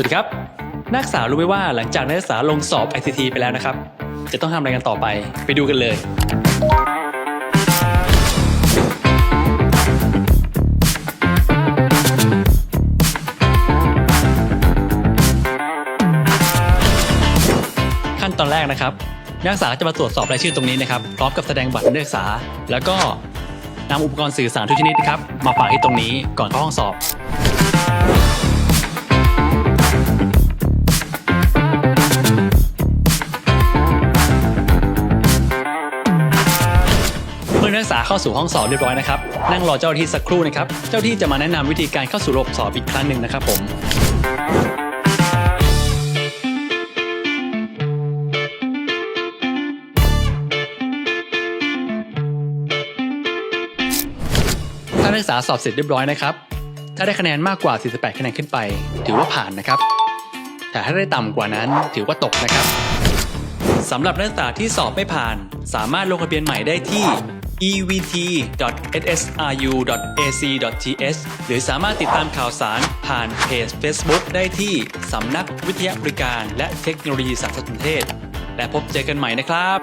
วัสดีครับ นักศึกษารู้ไหมว่าหลังจากนักศึกษาลงสอบ ICT ไปแล้วนะครับ จะต้องทำอะไรกันต่อไป ไปดูกันเลย ขั้นตอนแรกนะครับ นักศึกษาจะมาตรวจสอบรายชื่อตรงนี้นะครับพร้อมกับแสดงบัตรนักศึกษา แล้วก็นำอุปกรณ์สื่อสารทุกชนิดนะครับมาฝากที่ตรงนี้ก่อนเข้าห้องสอบ อนักศึกษาเข้าสู่ห้องสอบเรียบร้อยนะครับ นั่งรอเจ้าที่สักครู่นะครับ เจ้าที่จะมาแนะนำวิธีการเข้าสู่ระบบสอบอีกครั้งหนึ่งนะครับผมถ้านักศึกษาสอบเสร็จเรียบร้อยนะครับ ถ้าได้คะแนนมากกว่า 48 คะแนนขึ้นไป ถือว่าผ่านนะครับ แต่ถ้าได้ต่ำกว่านั้นถือว่าตกนะครับสำหรับนักศึกษาที่สอบไม่ผ่าน สามารถลงทะเบียนใหม่ได้ที่ evt.ssru.ac.th หรือสามารถติดตามข่าวสารผ่านเพจ Facebook ได้ที่สำนักวิทยาบริการ และเทคโนโลยีสารสนเทศ และพบเจอกันใหม่นะครับ